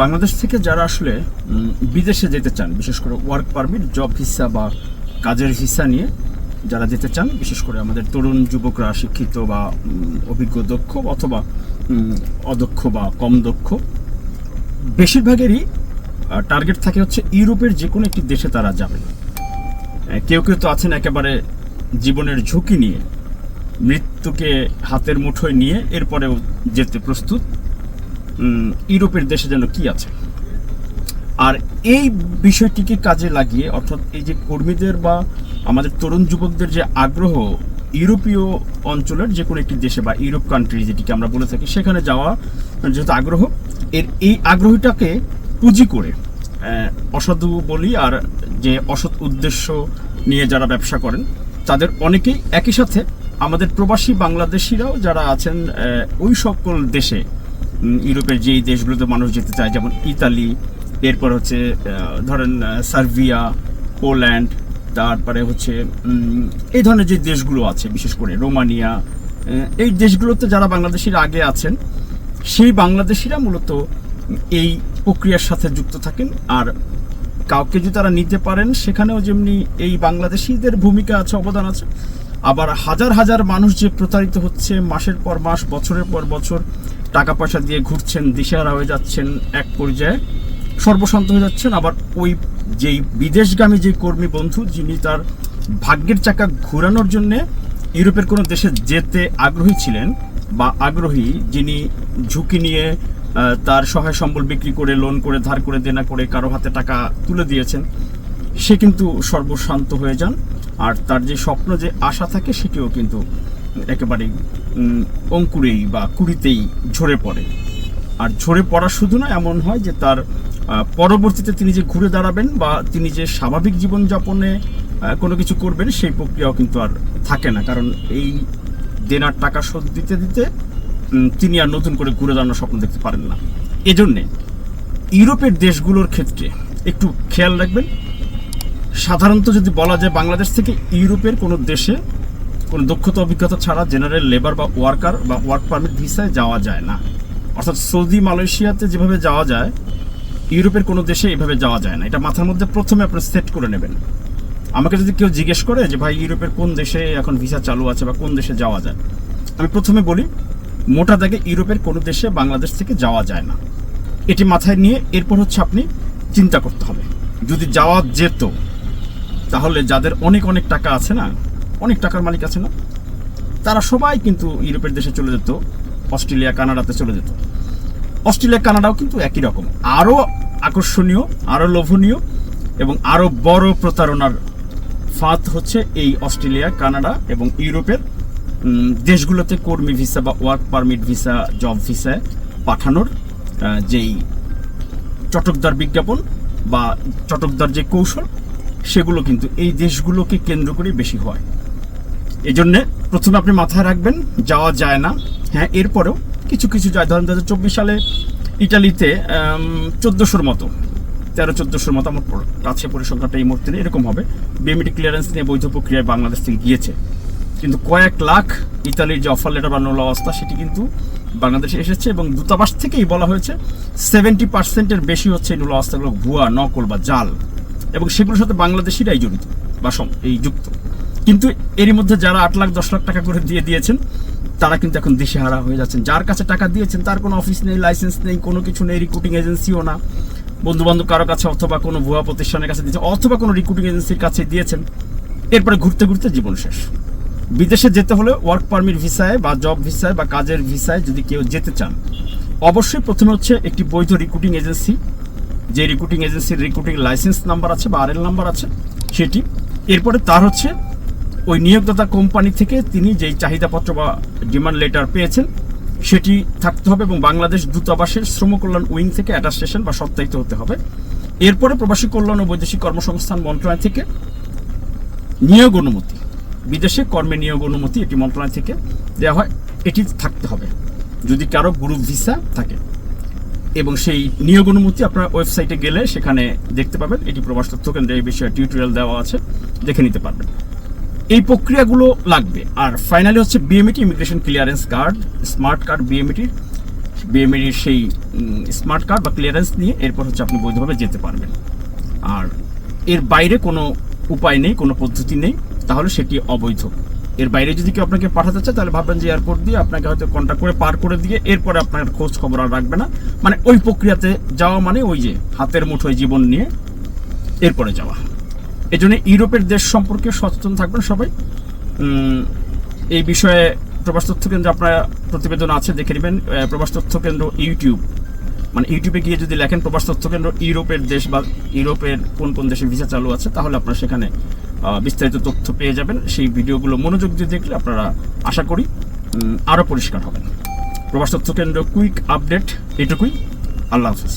বাংলাদেশ থেকে যারা আসলে বিদেশে যেতে চান, বিশেষ করে ওয়ার্ক পারমিট জব ভিসা বা কাজের ভিসা নিয়ে যারা যেতে চান, বিশেষ করে আমাদের তরুণ যুবকরা, শিক্ষিত বা অভিজ্ঞ, দক্ষ অথবা অদক্ষ বা কম দক্ষ, বেশিরভাগেরই টার্গেট থাকে হচ্ছে ইউরোপের যে কোনো একটি দেশে তারা যাবে। কেউ কেউ তো আছেন একেবারে জীবনের ঝুঁকি নিয়ে, মৃত্যুকে হাতের মুঠোয় নিয়ে এরপরেও যেতে প্রস্তুত। ইউরোপের দেশে যেন কি আছে? আর এই বিষয়টিকে কাজে লাগিয়ে, অর্থাৎ এই যে কর্মীদের বা আমাদের তরুণ যুবকদের যে আগ্রহ, ইউরোপীয় অঞ্চলের যে কোনো একটি দেশে বা ইউরোপ কান্ট্রি যেটিকে আমরা বলে থাকি, সেখানে যাওয়া যেহেতু আগ্রহ, এর এই আগ্রহটাকে পুঁজি করে অসাধু বলি আর যে অসৎ উদ্দেশ্য নিয়ে যারা ব্যবসা করেন, তাদের অনেকেই একই সাথে আমাদের প্রবাসী বাংলাদেশিরাও যারা আছেন ওই সকল দেশে ইউরোপের যেই দেশগুলোতে মানুষ যেতে চায়, যেমন ইতালি, এরপর হচ্ছে ধরেন সার্বিয়া, পোল্যান্ড, তারপরে হচ্ছে এই ধরনের যে দেশগুলো আছে, বিশেষ করে রোমানিয়া এই দেশগুলোতে যারা বাংলাদেশিরা আগে আছেন, সেই বাংলাদেশিরা মূলত এই প্রক্রিয়ার সাথে যুক্ত থাকেন। আর কাউকে যদি তারা নিতে পারেন, সেখানেও যেমনি এই বাংলাদেশিদের ভূমিকা আছে, অবদান আছে, আবার হাজার হাজার মানুষ যে প্রতারিত হচ্ছে মাসের পর মাস, বছরের পর বছর টাকা পয়সা দিয়ে ঘুরছেন, দিশেহারা হয়ে যাচ্ছেন এক পর্যায়ে। সর্বশান্ত হয়ে যাচ্ছেন, আবার ওই যেই বিদেশগামী যে কর্মী বন্ধু, যিনি তার ভাগ্যের চাকা ঘোরানোর জন্যে ইউরোপের কোনো দেশে যেতে আগ্রহী ছিলেন বা আগ্রহী, যিনি ঝুঁকি নিয়ে তার সহায় সম্বল বিক্রি করে লোন করে, ধার করে, দেনা করে কারও হাতে টাকা তুলে দিয়েছেন, সে কিন্তু সর্বশান্ত হয়ে যান। আর তার যে স্বপ্ন, যে আশা থাকে, সেটিও কিন্তু একেবারে অঙ্কুরেই বা কুড়িতেই ঝরে পড়ে। আর ঝরে পড়া শুধু না, এমন হয় যে তার পরবর্তীতে তিনি যে ঘুরে দাঁড়াবেন বা তিনি যে স্বাভাবিক জীবনযাপনে কোনো কিছু করবেন, সেই প্রক্রিয়াও কিন্তু আর থাকে না। কারণ এই দেনার টাকা শোধ দিতে দিতে তিনি আর নতুন করে ঘুরে দাঁড়ানোর স্বপ্ন দেখতে পারেন না। এজন্যে ইউরোপের দেশগুলোর ক্ষেত্রে একটু খেয়াল রাখবেন, সাধারণত যদি বলা যায় বাংলাদেশ থেকে ইউরোপের কোনো দেশে কোনো দক্ষতা অভিজ্ঞতা ছাড়া জেনারেল লেবার বা ওয়ার্কার বা ওয়ার্ক পারমিট ভিসায় যাওয়া যায় না। অর্থাৎ সৌদি, মালয়েশিয়াতে যেভাবে যাওয়া যায়, ইউরোপের কোনো দেশে এভাবে যাওয়া যায় না। এটা মাথার মধ্যে প্রথমে আপনি সেট করে নেবেন। আমাকে যদি কেউ জিজ্ঞেস করে যে, ভাই, ইউরোপের কোন দেশে এখন ভিসা চালু আছে বা কোন দেশে যাওয়া যায়? আমি প্রথমে বলি, মোটা দাগে ইউরোপের কোনো দেশে বাংলাদেশ থেকে যাওয়া যায় না। এটি মাথায় নিয়ে এরপর হচ্ছে আপনি চিন্তা করতে হবে। যদি যাওয়া যেত, তাহলে যাদের অনেক অনেক টাকা আছে না অনেক টাকার মালিক আছে না? তারা সবাই কিন্তু ইউরোপের দেশে চলে যেত, অস্ট্রেলিয়া, কানাডাতে চলে যেত। অস্ট্রেলিয়া, কানাডাও কিন্তু একই রকম। আরও আকর্ষণীয়, আরও লোভনীয় এবং আরও বড় প্রতারণার ফাঁদ হচ্ছে এই অস্ট্রেলিয়া, কানাডা এবং ইউরোপের দেশগুলোতে কর্মী ভিসা বা ওয়ার্ক পারমিট ভিসা জব ভিসায় পাঠানোর যেই চটকদার বিজ্ঞাপন বা চটকদার যে কৌশল, সেগুলো কিন্তু এই দেশগুলোকে কেন্দ্র করে বেশি হয়। এই জন্যে প্রথমে আপনি মাথায় রাখবেন, যাওয়া যায় না। হ্যাঁ এরপরেও কিছু কিছু যায়। ধরেন দু চব্বিশ সালে ইটালিতে চোদ্দোশোর মতো, তেরো চোদ্দোশোর মতো আমার কাছে পরিসংখ্যানটা এই মুহূর্তে এরকম হবে। বিএমডি ক্লিয়ারেন্স নিয়ে বৈধ প্রক্রিয়ায় বাংলাদেশ থেকে গিয়েছে। কিন্তু কয়েক লাখ ইতালির যে অফার লেটার বা নোল অবস্থা, সেটি কিন্তু বাংলাদেশে এসেছে এবং দূতাবাস থেকেই বলা হয়েছে সেভেন্টি পার্সেন্টের বেশি হচ্ছে এই নোলা অবস্থাগুলো ভুয়া, নকল বা জাল। এবং সেগুলোর সাথে বাংলাদেশিরাই জড়িত বা এই যুক্ত। কিন্তু এরই মধ্যে যারা আট লাখ, দশ লাখ টাকা করে দিয়ে দিয়েছেন, তারা কিন্তু এখন দিশেহারা হয়ে যাচ্ছেন। যার কাছে টাকা দিয়েছেন, তার কোনো অফিস নেই লাইসেন্স নেই, কোনো কিছু নেই রিক্রুটিং এজেন্সিও না। বন্ধু বান্ধব কারও কাছে অথবা কোনো ভুয়া প্রতিষ্ঠানের কাছে দিয়েছেন, অথবা কোনো রিক্রুটিং এজেন্সির কাছে দিয়েছেন, এরপরে ঘুরতে ঘুরতে জীবন শেষ। বিদেশে যেতে হলে ওয়ার্ক পারমিট ভিসায় বা জব ভিসায় বা কাজের ভিসায় যদি কেউ যেতে চান, অবশ্যই প্রথমে হচ্ছে একটি বৈধ রিক্রুটিং এজেন্সি যে রিক্রুটিং এজেন্সির রিক্রুটিং লাইসেন্স নাম্বার আছে বা আরএল নাম্বার আছে, সেটি। এরপরে তার হচ্ছে ওই নিয়োগদাতা কোম্পানি থেকে তিনি যেই চাহিদাপত্র বা ডিমান্ড লেটার পেয়েছেন, সেটি থাকতে হবে এবং বাংলাদেশ দূতাবাসের শ্রম কল্যাণ উইং থেকে অ্যাটাস্টেশন বা সত্যায়িত হতে হবে। এরপরে প্রবাসী কল্যাণ ও বৈদেশিক কর্মসংস্থান মন্ত্রণালয় থেকে নিয়োগ অনুমতি, বিদেশে কর্মে নিয়োগ অনুমতি এটি মন্ত্রণালয় থেকে দেওয়া হয়, এটি থাকতে হবে। যদি কারও গ্রুপ ভিসা থাকে এবং সেই নিয়োগ অনুমতি আপনার ওয়েবসাইটে গেলে সেখানে দেখতে পাবেন, এটি প্রবাস তথ্য কেন্দ্রে এই বিষয়ে টিউটোরিয়াল দেওয়া আছে, দেখে নিতে পারবেন। এই প্রক্রিয়াগুলো লাগবে। আর ফাইনালি হচ্ছে BMET immigration clearance card smart card বিএমইটির বিএমএর সেই স্মার্ট কার্ড বা ক্লিয়ারেন্স নিয়ে এরপর হচ্ছে আপনি বৈধভাবে যেতে পারবেন। আর এর বাইরে কোনো উপায় নেই, কোনো পদ্ধতি নেই, তাহলে সেটি অবৈধ। এর বাইরে যদি কেউ আপনাকে পাঠাতে চায়, তাহলে ভাববেন যে এয়ারপোর্ট দিয়ে আপনাকে হয়তো কন্ট্যাক্ট করে, পার করে দিয়ে এরপরে আপনার খোঁজ খবর আর রাখবে না। মানে ওই প্রক্রিয়াতে যাওয়া মানে ওই যে হাতের মুঠোয় জীবন নিয়ে এরপরে যাওয়া। এই জন্য ইউরোপের দেশ সম্পর্কে সচেতন থাকবেন সবাই। এই বিষয়ে প্রবাস তথ্য কেন্দ্র আপনার প্রতিবেদন আছে, দেখে নেবেন। প্রবাস তথ্য কেন্দ্র ইউটিউব। মানে ইউটিউবে গিয়ে যদি লেখেন প্রবাস তথ্য কেন্দ্র ইউরোপের দেশ বা ইউরোপের কোন কোন দেশে ভিসা চালু আছে, তাহলে আপনারা সেখানে বিস্তারিত তথ্য পেয়ে যাবেন। সেই ভিডিওগুলো মনোযোগ দিয়ে দেখলে আপনারা আশা করি আরও পরিষ্কার হবেন। প্রবাস তথ্য কেন্দ্র কুইক আপডেট, এটুকুই। আল্লাহ হাফিজ।